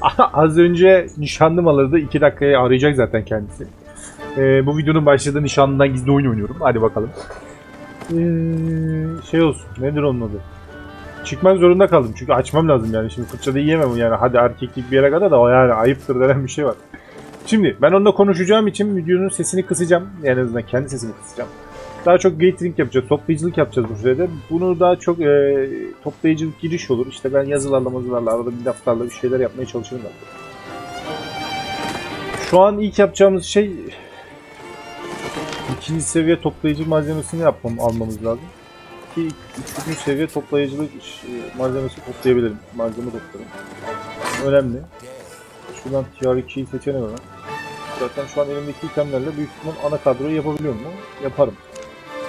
Az önce nişanlım alırdı. 2 dakikaya arayacak zaten kendisi. Ee, bu videonun başladığı nişanlından gizli oyun oynuyorum. Hadi bakalım. Ee, şey olsun. Nedir onun adı? Çıkmak zorunda kaldım. Çünkü açmam lazım yani. Şimdi fırçada yiyemem yani. Hadi erkeklik bir yere kadar da o yani ayıptır denen bir şey var. Şimdi ben onunla konuşacağım için videonun sesini kısacağım. En azından kendi sesimi kısacağım. Daha çok gathering yapacağız, toplayıcılık yapacağız bu sürede. Bunu daha çok e, toplayıcılık giriş olur. İşte ben yazılarla mazılarla arada bir laflarla bir şeyler yapmaya çalışırım ben. Şu an ilk yapacağımız şey ikinci seviye toplayıcı malzemesini yapmam, almamız lazım. Ki üçüncü seviye toplayıcılık e, malzemesi toplayabilirim. Malzeme toplarım. Önemli. Şuradan TR2'yi seçelim hemen. Zaten şu an elimdeki itemlerle büyük ihtimal ana kadroyu yapabiliyorum mu? Yaparım.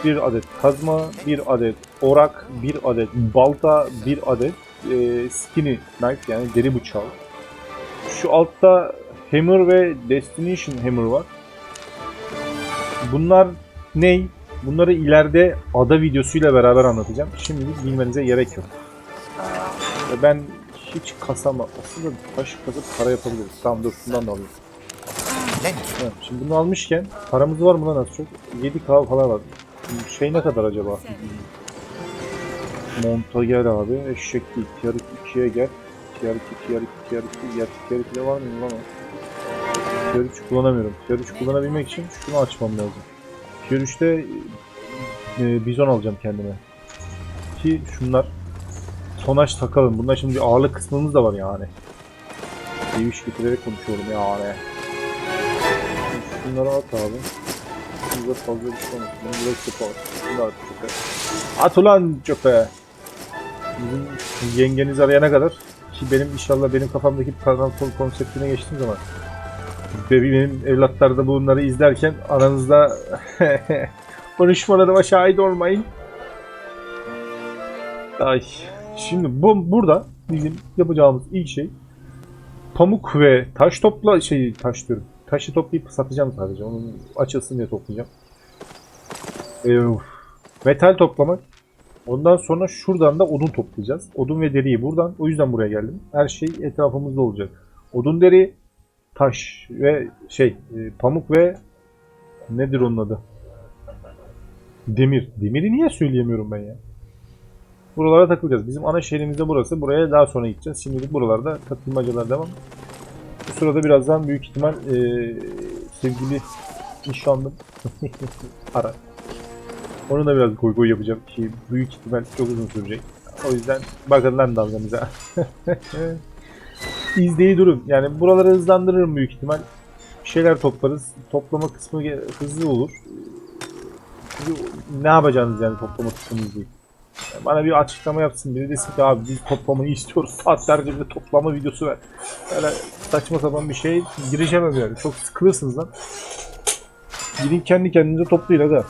Bir adet kazma, bir adet orak, bir adet balta, bir adet e, skinny knife yani deri bıçağı. Şu altta hammer ve destination hammer var. Bunlar ney? Bunları ileride ada videosuyla beraber anlatacağım. Şimdilik bilmenize gerek yok. Ben hiç kasama, aslında taş kasıp para yapabiliriz. Tamam dur şundan da alayım. Evet, şimdi bunu almışken paramız var mı lan az çok? 7k falan var. Şey ne kadar acaba? Monta gel abi. Eşek değil. Tier 2'ye gel. Tier 2, Tier 2, Tier 2, Tier 2, Tier 2'de var mı lan o? Tier 3 kullanamıyorum. Tier 3 kullanabilmek için şunu açmam lazım. Tier 3'te e, bizon alacağım kendime. Ki şunlar tonaj takalım. Bunda şimdi ağırlık kısmımız da var yani. Seviş getirerek konuşuyorum yani. Şunları at abi. Burada şey olmasın. Bunu direkt çöpe at. Bunu at çöpe. At ulan çöpe. Bizim yengeniz arayana kadar ki benim inşallah benim kafamdaki kon- konseptine geçtiğim zaman benim evlatlar da bunları izlerken aranızda konuşmalarıma şahit olmayın. Ay. Şimdi bu burada bizim yapacağımız ilk şey pamuk ve taş topla şey taş diyorum. Taşı toplayıp satacağım sadece. Onun açılsın diye toplayacağım. Ee, metal toplamak. Ondan sonra şuradan da odun toplayacağız. Odun ve deriyi buradan. O yüzden buraya geldim. Her şey etrafımızda olacak. Odun deri, taş ve şey e, pamuk ve nedir onun adı? Demir. Demiri niye söyleyemiyorum ben ya? Buralara takılacağız. Bizim ana şehrimiz de burası. Buraya daha sonra gideceğiz. Şimdilik buralarda takılmacalar devam. Bu sırada birazdan büyük ihtimal eee sevgili nişanlım ara. Onu da biraz koy koy yapacağım ki büyük ihtimal çok uzun sürecek. O yüzden bakın lan dalgamıza. İzleyi durun. Yani buraları hızlandırırım büyük ihtimal. Bir şeyler toplarız. Toplama kısmı hızlı olur. Çünkü ne yapacağınız yani toplama kısmını değil. Bana bir açıklama yapsın. Biri desin ki abi biz toplamayı istiyoruz. Saatlerce bir toplama videosu ver. Böyle saçma sapan bir şey girişemem yani. Çok sıkılırsınız lan. Gidin kendi kendinize toplayın hadi.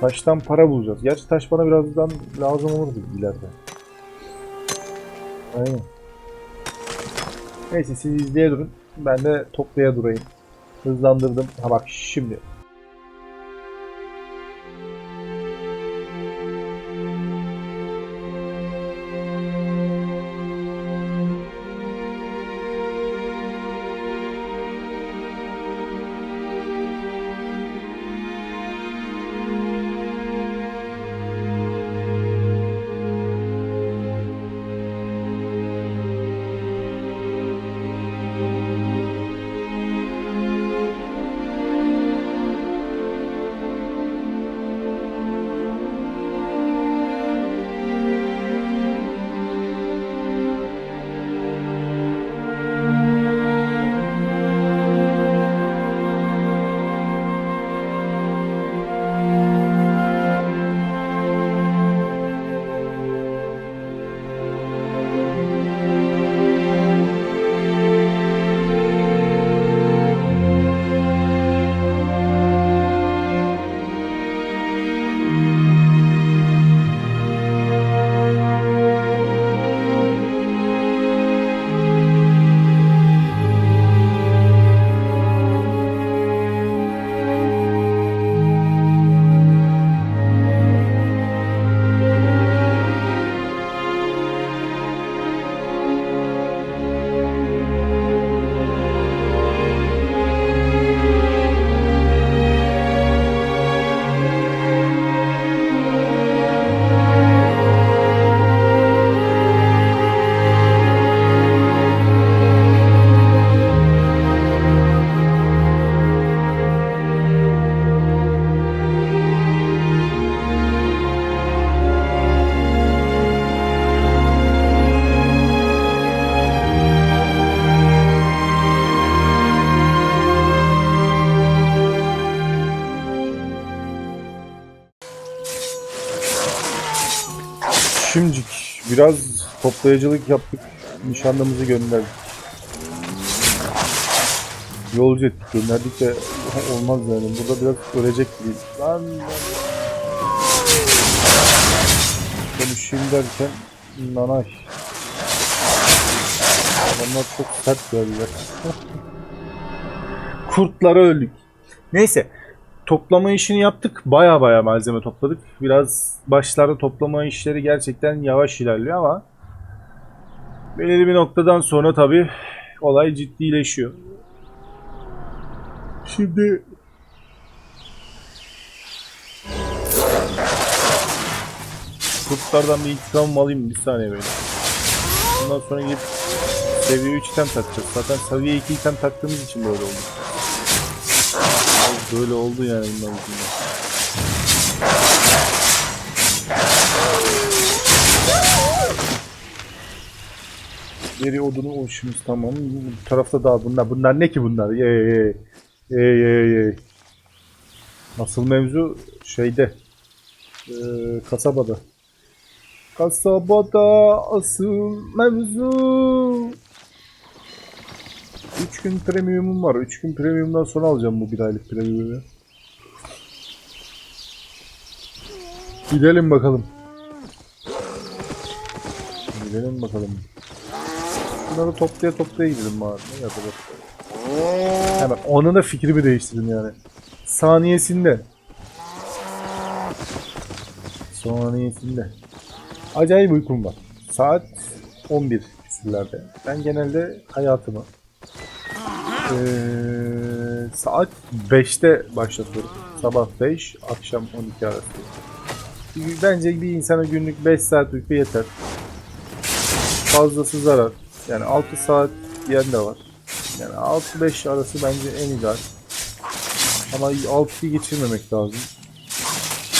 Taştan para bulacağız. Gerçi taş bana birazdan lazım olur ileride. Aynen. Neyse siz izleye durun. Ben de toplaya durayım. Hızlandırdım. Ha bak şimdi. Şimdicik biraz toplayıcılık yaptık. Nişanlımızı gönderdik. Yolcu ettik gönderdik de olmaz yani. Burada biraz ölecek gibi. Lan. Konuşayım derken nanay. Adamlar çok sert geldiler. Kurtlara öldük. Neyse. Toplama işini yaptık. Baya baya malzeme topladık. Biraz başlarda toplama işleri gerçekten yavaş ilerliyor ama belirli bir noktadan sonra tabi olay ciddileşiyor. Şimdi kurtlardan bir intikamımı alayım bir saniye böyle. Ondan sonra gidip seviye 3 item takacağız. Zaten seviye 2 item taktığımız için böyle oldu. Böyle oldu yani bundan yüzünden. Deri odunu oluşumuz tamam. Bu tarafta daha bunlar. Bunlar ne ki bunlar? Ye ye ye ye ye. Asıl mevzu şeyde. Ee, kasabada. Kasabada asıl mevzu. 3 gün premiumum var. 3 gün premiumdan sonra alacağım bu bir aylık premiumu. Gidelim bakalım. Gidelim bakalım. Bunları toplaya toplaya gidelim bari. Ne yapacak? Hemen onun da fikrimi değiştirdim yani. Saniyesinde. Saniyesinde. Acayip uykum var. Saat 11 küsürlerde. Ben genelde hayatımı eee, saat 5'te başlatıyorum. Sabah 5, akşam 12 arası. Bence bir insana günlük 5 saat uyku yeter. Fazlası zarar. Yani 6 saat diyen de var. Yani 6-5 arası bence en ideal. Ama 6'yı geçirmemek lazım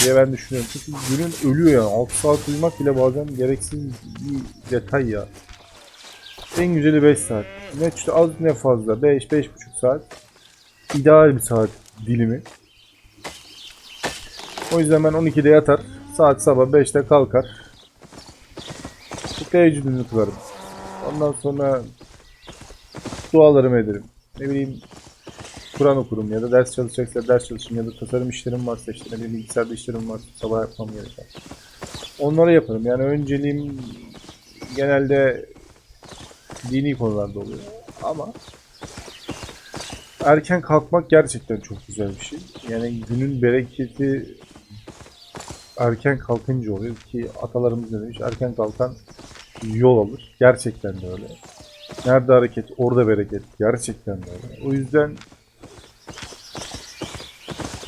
diye ben düşünüyorum. Çünkü günün ölüyor yani. 6 saat uyumak bile bazen gereksiz bir detay ya. En güzeli 5 saat. Ne işte az ne fazla. 5-5,5 saat. İdeal bir saat dilimi. O yüzden ben 12'de yatar. Saat sabah 5'te kalkar. Teheccüdünü kılarım. Ondan sonra dualarımı ederim. Ne bileyim Kur'an okurum ya da ders çalışacaksa ders çalışırım ya da tasarım işlerim varsa işte ne bileyim bilgisayarda işlerim varsa sabah yapmam gereken. Onları yaparım. Yani önceliğim genelde dini konularda oluyor. Ama erken kalkmak gerçekten çok güzel bir şey. Yani günün bereketi erken kalkınca oluyor ki atalarımız ne demiş? Erken kalkan yol alır. Gerçekten de öyle. Nerede hareket, orada bereket. Gerçekten de öyle. O yüzden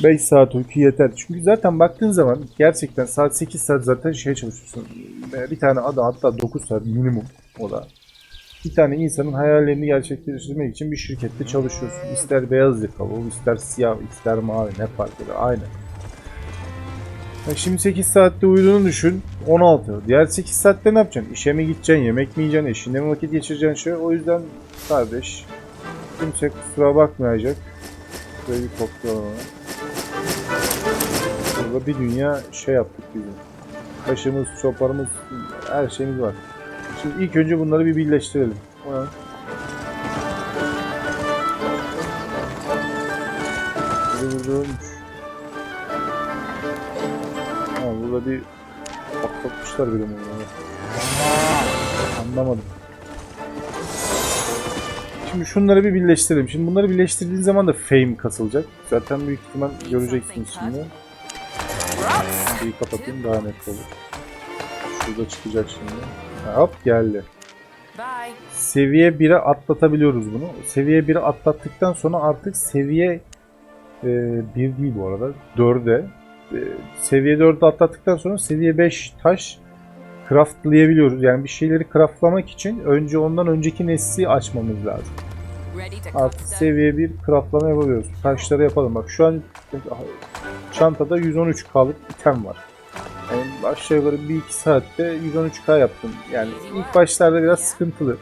5 saat uyku yeter. Çünkü zaten baktığın zaman gerçekten saat 8 saat zaten şey çalışıyorsun. Bir tane ada hatta 9 saat minimum o da. Bir tane insanın hayallerini gerçekleştirmek için bir şirkette çalışıyorsun. İster beyaz yakalı ol, ister siyah, ister mavi ne fark eder aynı. Ya şimdi 8 saatte uyuduğunu düşün. 16. Diğer 8 saatte ne yapacaksın? İşe mi gideceksin, yemek mi yiyeceksin, eşinle mi vakit geçireceksin şey. O yüzden kardeş kimse kusura bakmayacak. Böyle bir toplayalım. Burada bir dünya şey yaptık bizim. Taşımız, çoparımız, her şeyimiz var. Şimdi ilk önce bunları bir birleştirelim. Biri burada ölmüş. Ha, burada bir patlatmışlar bile bunu. Anlamadım. Şimdi şunları bir birleştirelim. Şimdi bunları birleştirdiğin zaman da fame kasılacak. Zaten büyük ihtimal göreceksiniz şimdi. Bir kapatayım daha net olur. Şurada çıkacak şimdi. Hop geldi. Bye. Seviye 1'e atlatabiliyoruz bunu. Seviye 1'e atlattıktan sonra artık seviye e, 1 değil bu arada. 4'e. E, seviye 4'e atlattıktan sonra seviye 5 taş craftlayabiliyoruz. Yani bir şeyleri craftlamak için önce ondan önceki nesli açmamız lazım. Artık seviye 1 craftlama yapabiliyoruz. Taşları yapalım. Bak şu an çantada 113k'lık item var. Aşağı yukarı 1-2 saatte 113k yaptım. Yani ilk başlarda biraz sıkıntılı.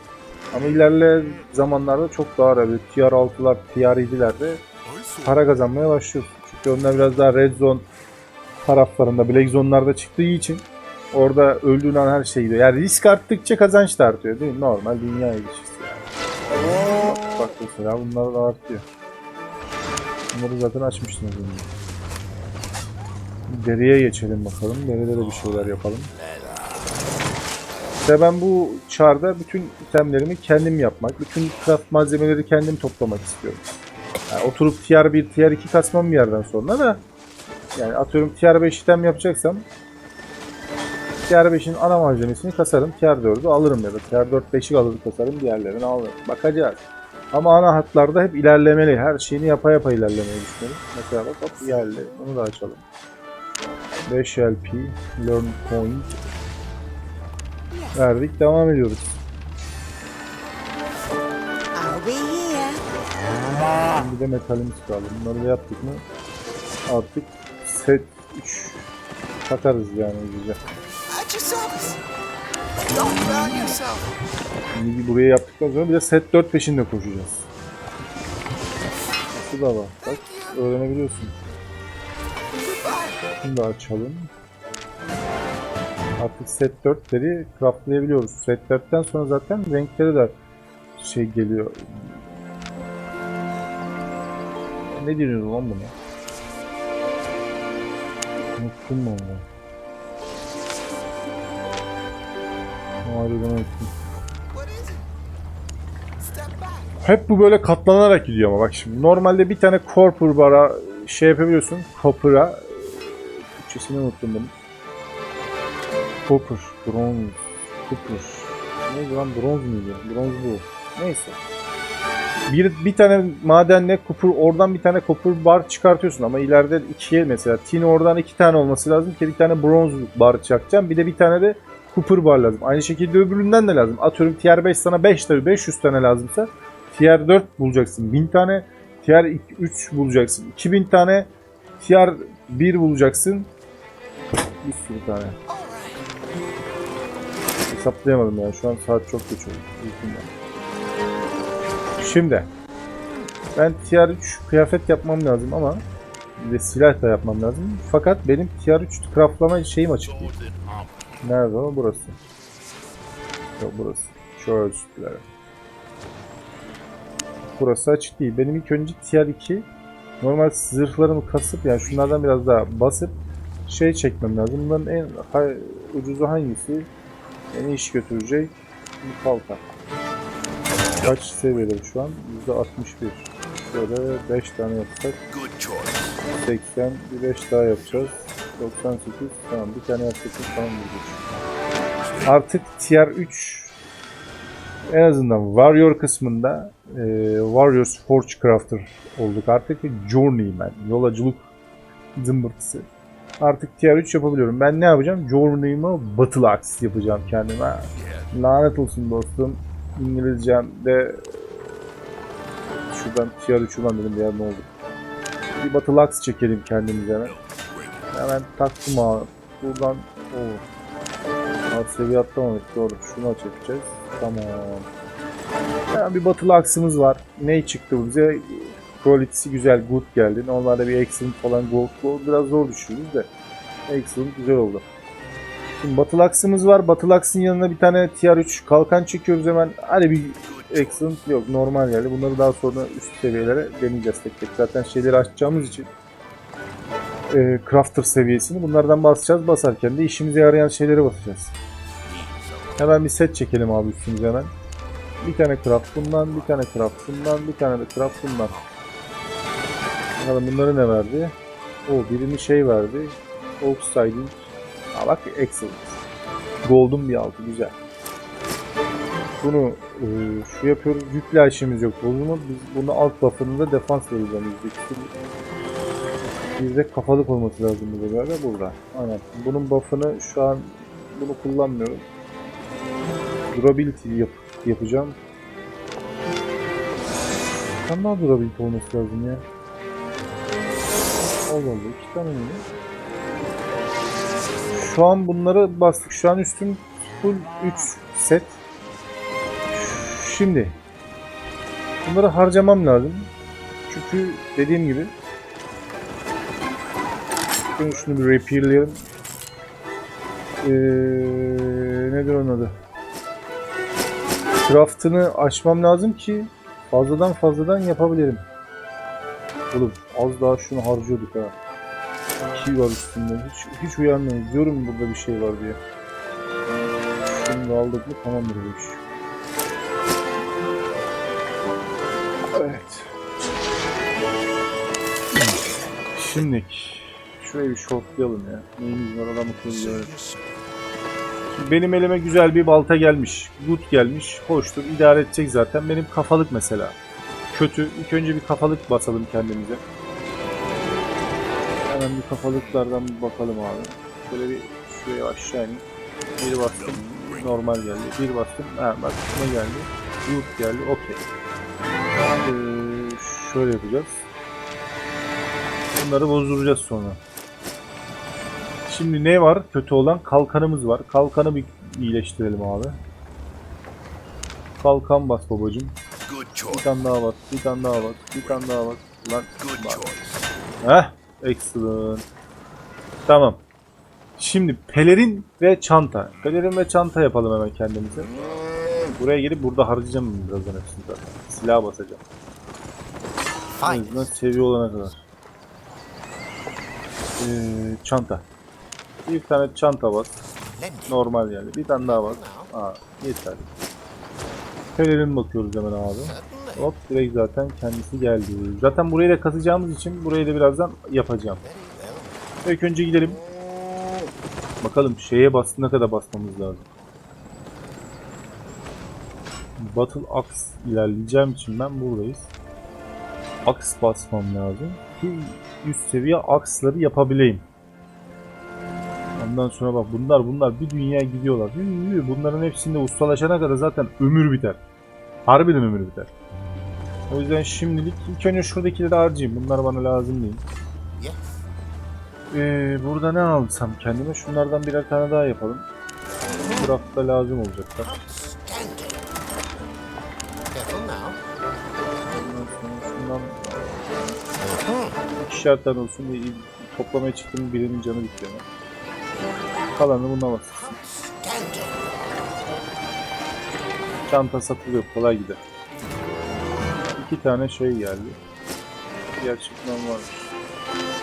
Ama ilerleyen zamanlarda çok daha rahat. Tier 6'lar, Tier 7'lerde para kazanmaya başlıyorsun. Çünkü onlar biraz daha Red Zone taraflarında, Black Zone'larda çıktığı için Orada öldüğün an her şey gidiyor. Yani risk arttıkça kazanç da artıyor değil mi? Normal dünya ilişkisi yani. Bak mesela bunlar da artıyor. Bunları zaten açmıştım az önce. Deriye geçelim bakalım. Deride de bir şeyler yapalım. İşte ben bu çarda bütün itemlerimi kendim yapmak, bütün craft malzemeleri kendim toplamak istiyorum. Yani oturup tier 1, tier 2 kasmam bir yerden sonra da yani atıyorum tier 5 item yapacaksam tier 5'in ana malzemesini kasarım, tier 4'ü alırım ya da tier 4 5'i alır kasarım, diğerlerini alırım. Bakacağız. Ama ana hatlarda hep ilerlemeli. Her şeyini yapa yapa ilerlemeyi düşünüyorum. Mesela bak hop geldi. Onu da açalım. 5 LP, Learn Point. Verdik, devam ediyoruz. Şimdi de metalimiz kaldı. Bunları da yaptık mı artık set 3 takarız yani yourself. Şimdi bir buraya yaptıktan sonra bir de set 4 peşinde koşacağız. Nasıl da var. Bak öğrenebiliyorsun. Bunu da açalım. Artık set 4'leri craftlayabiliyoruz. Set 4'ten sonra zaten renkleri de şey geliyor. Ne deniyordu lan buna? Unuttum mu onu? Harbiden unuttum. Hep bu böyle katlanarak gidiyor ama bak şimdi. Normalde bir tane copper bara şey yapabiliyorsun. Copper'a Türkçesini unuttum bunu. Copper, bronz, copper. Neydi lan bronz muydu? Bronz bu. Neyse. Bir, bir tane madenle copper, oradan bir tane copper bar çıkartıyorsun ama ileride ikiye mesela tin oradan iki tane olması lazım ki bir tane bronz bar çakacağım. Bir de bir tane de copper bar lazım. Aynı şekilde öbüründen de lazım. Atıyorum tier 5 sana 5 tabi 500 tane lazımsa tier 4 bulacaksın 1000 tane. Tier 3 bulacaksın 2000 tane. Tier 1 bulacaksın. Bir sürü tane. Hesaplayamadım ya. Şu an saat çok geç oldu. Şimdi. Ben tier 3 kıyafet yapmam lazım ama bir de silah da yapmam lazım. Fakat benim tier 3 craftlama şeyim açık değil. Nerede o? Burası. Yok burası. Şu ölçütleri. Burası açık değil. Benim ilk önce tier 2 normal zırhlarımı kasıp yani şunlardan biraz daha basıp şey çekmem lazım. Bunların en hay- ucuzu hangisi? En iş götürecek bir kalkan. Kaç seviyede şu an? %61. Şöyle 5 tane yapsak Good choice. 80 bir 5 daha yapacağız. 98 tamam bir tane yapsak tamam diyecek. Artık tier 3 en azından Warrior kısmında e, Warriors Forge Crafter olduk artık. Journeyman, yolacılık zımbırtısı. Artık tier 3 yapabiliyorum. Ben ne yapacağım? Journeyman'a Battle Axe yapacağım kendime. Lanet olsun dostum. İngilizcem de şuradan tier 3 ulan dedim ya ne oldu. Bir Battle Axe çekelim kendimize hemen. Taktım abi. Buradan o. Alt seviye atlamadık doğru. Şunu yapacağız. Tamam. Yani bir Battle Axe'ımız var. Ne çıktı bize? Quality'si güzel, good geldi. Normalde bir excellent falan gold, gold biraz zor düşüyoruz de. Excellent güzel oldu. Şimdi Battle Axe'ımız var. Battle Axe'ın yanına bir tane tier 3 kalkan çekiyoruz hemen. Hadi bir excellent yok normal geldi. Bunları daha sonra üst seviyelere deneyeceğiz tek tek. Zaten şeyleri açacağımız için e, crafter seviyesini bunlardan basacağız. Basarken de işimize yarayan şeyleri basacağız. Hemen bir set çekelim abi üstümüze hemen. Bir tane craft bundan, bir tane craft bundan, bir tane de craft bundan. Bakalım bunları ne verdi? O birini şey verdi. Oxiding. Aa bak excellent. Golden bir altı güzel. Bunu e, şu yapıyoruz. Yükle işimiz yok. Bozulma. Biz bunu alt buff'ını da defans vereceğim. %2. Bir de kafalık olması lazım burada böyle burada. Aynen. Bunun buff'ını şu an bunu kullanmıyorum. Durability yap yapacağım. Sen daha durability olması lazım ya. Allah Allah iki tane mi? Şu an bunları bastık. Şu an üstüm full 3 set. Şimdi bunları harcamam lazım. Çünkü dediğim gibi Şimdi şunu bir repairleyelim. Ee, nedir onun adı? Craft'ını açmam lazım ki fazladan fazladan yapabilirim. Oğlum az daha şunu harcıyorduk ha. İki var üstünde. Hiç, hiç uyanmıyoruz. Diyorum burada bir şey var diye. Da aldık mı tamamdır bu. Evet. Şimdi şurayı bir şortlayalım ya. Neyimiz var adamı. Şimdi benim elime güzel bir balta gelmiş. Good gelmiş. Hoştur. idare edecek zaten. Benim kafalık mesela. Kötü. İlk önce bir kafalık basalım kendimize. Hemen bir kafalıklardan bir bakalım abi. Şöyle bir şuraya aşağı ineyim. Bir bastım. Normal geldi. Bir bastım. Ha bak ne geldi? Good geldi. Okey. Ee, şöyle yapacağız. Bunları bozduracağız sonra. Şimdi ne var? Kötü olan kalkanımız var. Kalkanı bir iyileştirelim abi. Kalkan bas babacım. Bir tane daha bas. Bir tane daha bas. Bir tane daha bas. Lan bak. Heh. Excellent. Tamam. Şimdi pelerin ve çanta. Pelerin ve çanta yapalım hemen kendimize. Buraya gelip burada harcayacağım birazdan hepsini zaten. Silah basacağım. En azından seviye olana kadar. Ee, çanta. Bir tane çanta bas. Normal yani. Bir tane daha bas. Aa, yeter. Pelerin bakıyoruz hemen abi. Hop direkt zaten kendisi geldi. Zaten burayı da kazacağımız için burayı da birazdan yapacağım. İlk önce gidelim. Bakalım şeye bastığına kadar basmamız lazım. Battle Axe ilerleyeceğim için ben buradayız. Axe basmam lazım ki üst seviye Axe'ları yapabileyim. Ondan sonra bak bunlar bunlar bir dünya gidiyorlar. Bunların hepsinde ustalaşana kadar zaten ömür biter. Harbiden ömür biter. O yüzden şimdilik ilk önce şuradakileri harcayayım. Bunlar bana lazım değil. Ee, burada ne alsam kendime? Şunlardan birer tane daha yapalım. Bu rafta lazım olacaklar. Şundan ikişer tane olsun diye toplamaya çıktığım birinin canı lan. Kalanı buna bas. Çanta satılıyor kolay gider. İki tane şey geldi. Gerçekten var.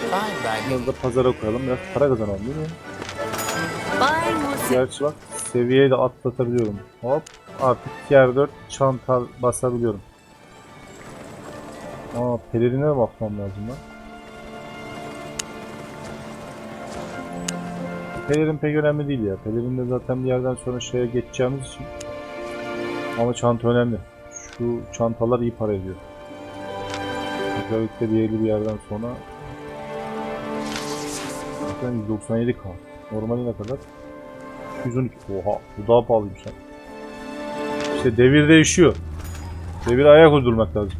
Fine, baby. Bunları da pazara koyalım. Biraz para kazanalım değil mi? Gerçi bak seviyeyi de atlatabiliyorum. Hop artık tier 4 çanta basabiliyorum. Aa pelerine bakmam lazım lan. Pelerin pek önemli değil ya. Pelerin de zaten bir yerden sonra şeye geçeceğimiz için. Ama çanta önemli. Şu çantalar iyi para ediyor. Özellikle diğeri bir yerden sonra. Zaten 197 k. Normali ne kadar? 112. Oha bu daha pahalıymış lan. İşte devir değişiyor. Devir ayak uydurmak lazım.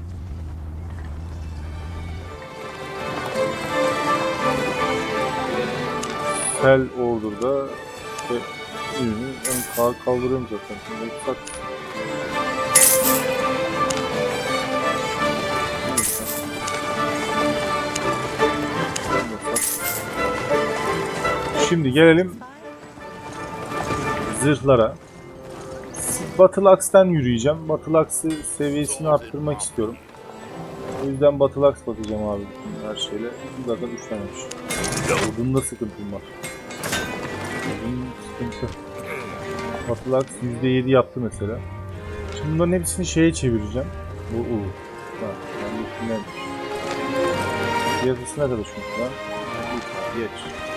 Sel Order'da işte ürünü kağa kaldırıyorum zaten. Şimdi Şimdi gelelim zırhlara. Battle Axe'den yürüyeceğim. Battle Axe'ı seviyesini arttırmak istiyorum. O yüzden Battle Axe batacağım abi her şeyle. Zaten üçlenmiş. Odun'da sıkıntım var. Odun sıkıntı. Battle Axe %7 yaptı mesela. Şimdi bunların hepsini şeye çevireceğim. Bu U. Ha, ben de üstünden. Piyasası ne kadar şu an? Geç.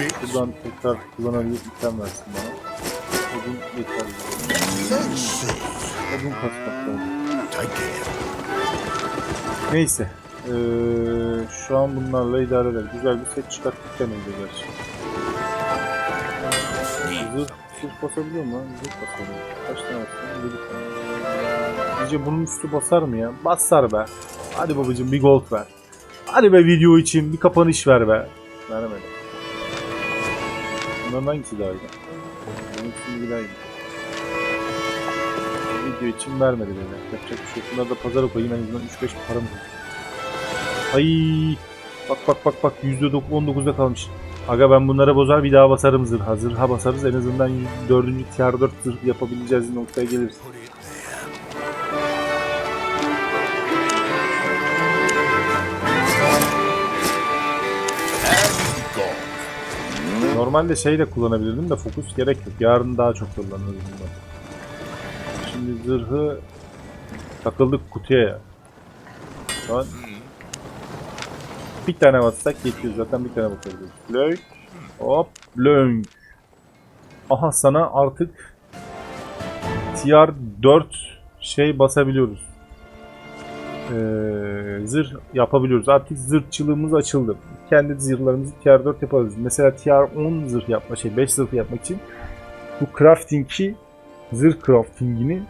Buradan tekrar kullanabilir item versin bana. Odun yeter. Let's see. Odun kasmak lazım. Neyse. Ee, şu an bunlarla idare eder. Güzel bir set çıkarttık demeydi gerçi. Zırh, zırh basabiliyor mu lan? Zırh basabiliyor. Kaç tane basıyor? 7 tane. Sizce bunun üstü basar mı ya? Basar be. Hadi babacım bir gold ver. Hadi be video için bir kapanış ver be. Veremedi. Bunların hangisi daha iyi? Bunun için daha iyi. Video için vermedi beni. Yapacak bir şey yok. Bunları da pazara koyayım en azından 3-5 param olur. Ay Bak bak bak bak %19'da kalmış. Aga ben bunlara bozar bir daha basarım zırha. Zırha basarız en azından 4. tier 4 zırh yapabileceğiz noktaya geliriz. Normalde şey de kullanabilirdim de fokus gerek yok. Yarın daha çok kullanırız bundan. Şimdi zırhı takıldık kutuya ya. Şu an bir tane bassak yetiyor zaten bir tane basabiliyoruz. Lönk. Hop. Lönk. Aha sana artık tier 4 şey basabiliyoruz. Ee, zırh yapabiliyoruz. Artık zırhçılığımız açıldı. Kendi zırhlarımızı tier 4 yaparız. Mesela tier 10 zırh yapma şey 5 zırh yapmak için bu crafting'i zırh crafting'ini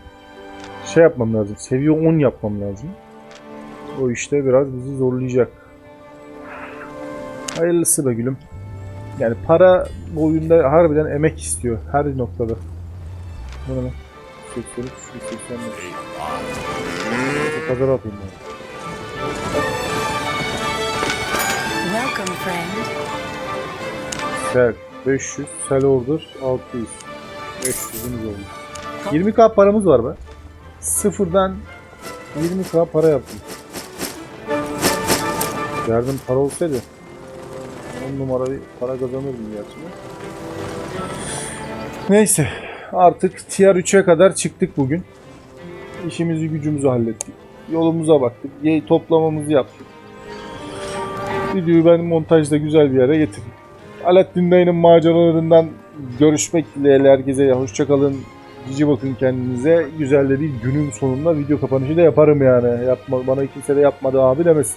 şey yapmam lazım. Seviye 10 yapmam lazım. O işte biraz bizi zorlayacak. Hayırlısı be gülüm. Yani para bu oyunda harbiden emek istiyor. Her noktada. Bu ne lan? 83, 85. Kadar atayım ben. Welcome, friend. Sel 500, Sel Order 600. 500'ümüz oldu. 20k paramız var be. Sıfırdan 20k para yaptım. Yardım para olsaydı 10 numara bir para kazanırdım gerçi. Neyse artık tier 3'e kadar çıktık bugün. İşimizi gücümüzü hallettik. Yolumuza baktık. Toplamamızı yaptık. Videoyu ben montajda güzel bir yere getirdim. Alaaddin Dayı'nın maceralarından görüşmek dileğiyle herkese hoşçakalın. Cici bakın kendinize. Güzel de bir günün sonunda video kapanışı da yaparım yani. Yapma, bana kimse de yapmadı abi demesin.